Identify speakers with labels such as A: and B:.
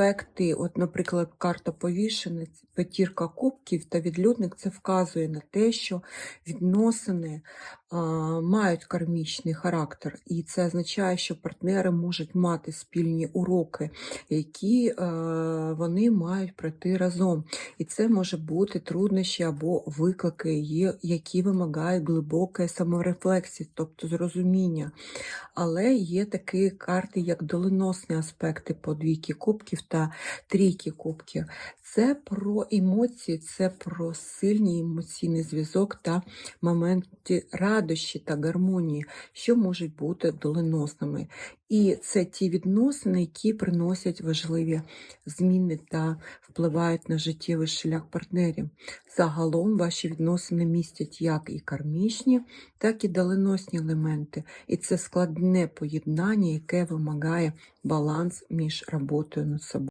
A: аспекти, от, наприклад, карта повішенець, п'ятірка кубків та відлюдник, це вказує на те, що відносини мають кармічний характер, і це означає, що партнери можуть мати спільні уроки, які е, вони мають пройти разом. І це може бути труднощі або виклики, які вимагають глибокої саморефлексії, тобто зрозуміння. Але є такі карти, як доленосні аспекти по двійки кубків та трійки кубків. Це про емоції, це про сильний емоційний зв'язок та моменти радощі та гармонії, що можуть бути доленосними. І це ті відносини, які приносять важливі зміни та впливають на життєвий шлях партнерів. Загалом ваші відносини містять як і кармічні, так і доленосні елементи. І це складне поєднання, яке вимагає баланс між роботою над собою.